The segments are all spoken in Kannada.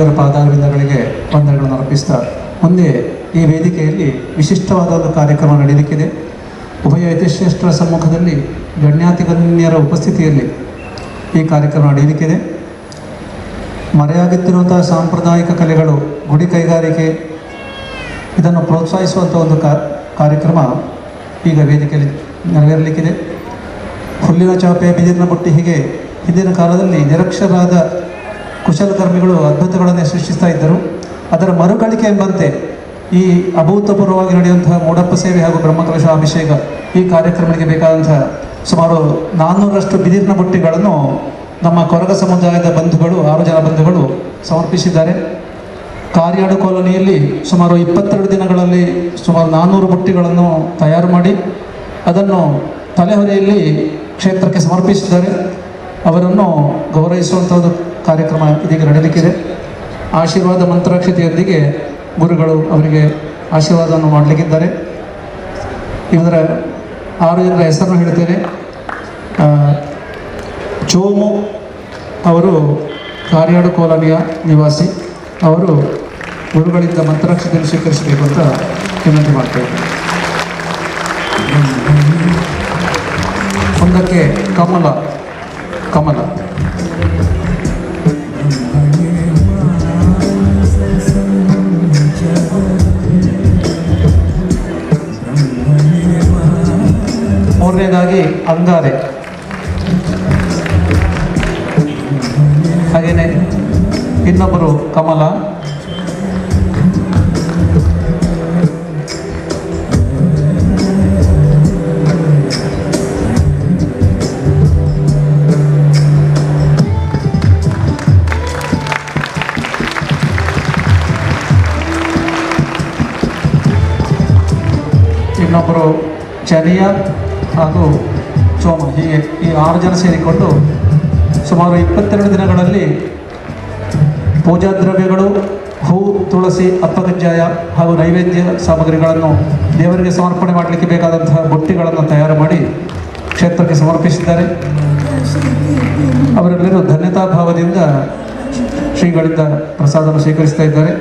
ಸ್ವಾಮೀಜಿಯವರ ಪಾದಾರವಿಂದಗಳಿಗೆ ವಂದನೆಗಳನ್ನು ಅರ್ಪಿಸ್ತಾ ಮುಂದೆ ಈ ವೇದಿಕೆಯಲ್ಲಿ ವಿಶಿಷ್ಟವಾದ ಒಂದು ಕಾರ್ಯಕ್ರಮ ನಡೆಯಲಿಕ್ಕಿದೆ ಉಭಯ ಯತಿಶ್ರೇಷ್ಠರ ಸಮ್ಮುಖದಲ್ಲಿ ಗಣ್ಯಾತಿಗಣ್ಯರ ಉಪಸ್ಥಿತಿಯಲ್ಲಿ ಈ ಕಾರ್ಯಕ್ರಮ ನಡೆಯಲಿಕ್ಕಿದೆ. ಮರೆಯಾಗುತ್ತಿರುವಂತಹ ಸಾಂಪ್ರದಾಯಿಕ ಕಲೆಗಳು ಗುಡಿ ಕೈಗಾರಿಕೆ, ಇದನ್ನು ಪ್ರೋತ್ಸಾಹಿಸುವಂಥ ಒಂದು ಕಾರ್ಯಕ್ರಮ ಈಗ ವೇದಿಕೆಯಲ್ಲಿ ನೆರವೇರಲಿಕ್ಕಿದೆ. ಹುಲ್ಲಿನ ಚಾಪೆ ಬಿದಿರಿನ ಬುಟ್ಟಿ ಹೀಗೆ ಹಿಂದಿನ ಕಾಲದಲ್ಲಿ ನಿರಕ್ಷರಾದ ಕುಶಲಕರ್ಮಿಗಳು ಅದ್ಭುತಗಳನ್ನೇ ಸೃಷ್ಟಿಸ್ತಾ ಇದ್ದರು. ಅದರ ಮರುಕಳಿಕೆ ಎಂಬಂತೆ ಈ ಅಭೂತಪೂರ್ವವಾಗಿ ನಡೆಯುವಂತಹ ಮೂಡಪ್ಪ ಸೇವೆ ಹಾಗೂ ಬ್ರಹ್ಮಕಲಶ ಅಭಿಷೇಕ ಈ ಕಾರ್ಯಕ್ರಮಕ್ಕೆ ಬೇಕಾದಂತಹ ಸುಮಾರು ನಾನ್ನೂರಷ್ಟು ಬಿದಿರಿನ ಬುಟ್ಟಿಗಳನ್ನು ನಮ್ಮ ಕೊರಗ ಸಮುದಾಯದ ಬಂಧುಗಳು, ಆರು ಜನ ಬಂಧುಗಳು ಸಮರ್ಪಿಸಿದ್ದಾರೆ. ಕಾರ್ಯಾಡು ಕಾಲೋನಿಯಲ್ಲಿ ಸುಮಾರು ಇಪ್ಪತ್ತೆರಡು ದಿನಗಳಲ್ಲಿ ಸುಮಾರು ನಾನ್ನೂರು ಬುಟ್ಟಿಗಳನ್ನು ತಯಾರು ಮಾಡಿ ಅದನ್ನು ತಲೆಹೊರೆಯಲ್ಲಿ ಕ್ಷೇತ್ರಕ್ಕೆ ಸಮರ್ಪಿಸಿದ್ದಾರೆ. ಅವರನ್ನು ಗೌರವಿಸುವಂಥ ಒಂದು ಕಾರ್ಯಕ್ರಮ ಇದೀಗ ನಡೆಯಲಿಕ್ಕಿದೆ ಆಶೀರ್ವಾದ ಮಂತ್ರಾಕ್ಷತೆಯೊಂದಿಗೆ ಗುರುಗಳು ಅವರಿಗೆ ಆಶೀರ್ವಾದವನ್ನು ಮಾಡಲಿಕ್ಕಿದ್ದಾರೆ. ಇವರ ಆರು ಜನರ ಹೆಸರನ್ನು ಹೇಳ್ತೇನೆ ಚೋಮು ಅವರು ಕಾರ್ಯಾಡು ಕಾಲೋನಿಯ ನಿವಾಸಿ. ಅವರು ಗುರುಗಳಿಂದ ಮಂತ್ರಾಕ್ಷತೆಯನ್ನು ಸ್ವೀಕರಿಸಬೇಕು ಅಂತ ವಿನಂತಿ ಮಾಡ್ತೇವೆ ಮುಂದಕ್ಕೆ ಕಮಲ ಕಮಲ. ಮೂರನೇದಾಗಿ ಅಂಗಾರೆ ಹಾಗೇನೆ ಇನ್ನೊಬ್ಬರು ಕಮಲ ಇನ್ನೊಬ್ಬರು ಚನಿಯ ಹಾಗೂ ಚೋಮ ಹೀಗೆ ಈ ಆರು ಜನ ಸೇರಿಕೊಂಡು ಸುಮಾರು ಇಪ್ಪತ್ತೆರಡು ದಿನಗಳಲ್ಲಿ ಪೂಜಾ ದ್ರವ್ಯಗಳು, ಹೂ, ತುಳಸಿ, ಅಪ್ಪಗಜ್ಜಾಯ ಹಾಗೂ ನೈವೇದ್ಯ ಸಾಮಗ್ರಿಗಳನ್ನು ದೇವರಿಗೆ ಸಮರ್ಪಣೆ ಮಾಡಲಿಕ್ಕೆ ಬೇಕಾದಂತಹ ಬುಟ್ಟಿಗಳನ್ನು ತಯಾರು ಮಾಡಿ ಕ್ಷೇತ್ರಕ್ಕೆ ಸಮರ್ಪಿಸಿದ್ದಾರೆ. ಅವರೆಲ್ಲರೂ ಧನ್ಯತಾ ಭಾವದಿಂದ ಶ್ರೀಗಳಿಂದ ಪ್ರಸಾದವನ್ನು ಸ್ವೀಕರಿಸ್ತಾ ಇದ್ದಾರೆ.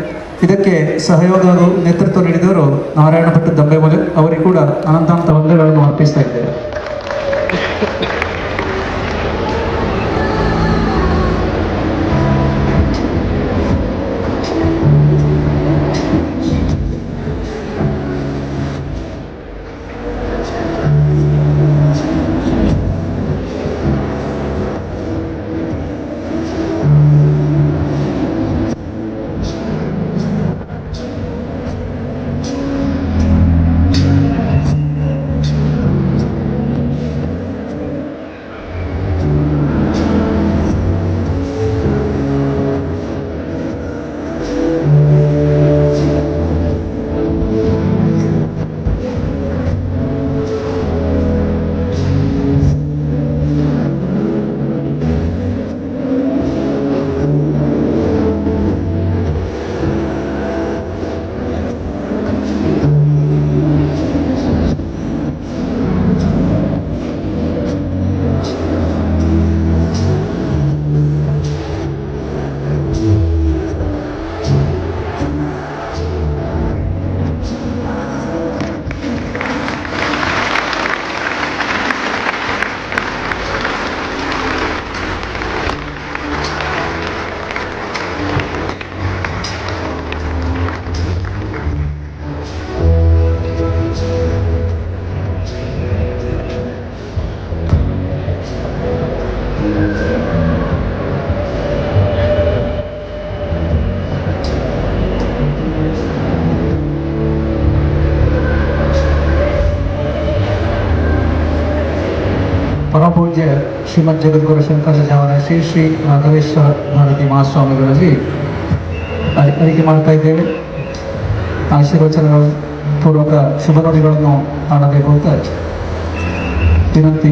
ಇದಕ್ಕೆ ಸಹಯೋಗ ನೇತೃತ್ವ ನೀಡಿದವರು ನಾರಾಯಣ ಭಟ್ ದಂಬೆಮಲೆ, ಅವರಿಗೆ ಕೂಡ ಅನಂತಾಂತ ವಂದನೆಗಳನ್ನು ಅರ್ಪಿಸ್ತಾ ಇದ್ದೇವೆ ಪರಮಪೂಜ್ಯ ಶ್ರೀಮದ್ ಜಗದ್ಗುರು ಶಂಕರಾಚಾರ್ಯ ಶ್ರೀ ಶ್ರೀ ರಾಘವೇಶ್ವರ ಭಾರತಿ ಮಹಾಸ್ವಾಮಿಗಳಲ್ಲಿ ಅರಿ- ಅರಿಕೆ ಮಾಡ್ತಾ ಇದ್ದೇವೆ ಆಶೀರ್ವಚನಗಳ ಪೂರ್ವಕ ಶುಭ ನುಡಿಗಳನ್ನು ಮಾಡಬೇಕು ಅಂತ ವಿನಂತಿ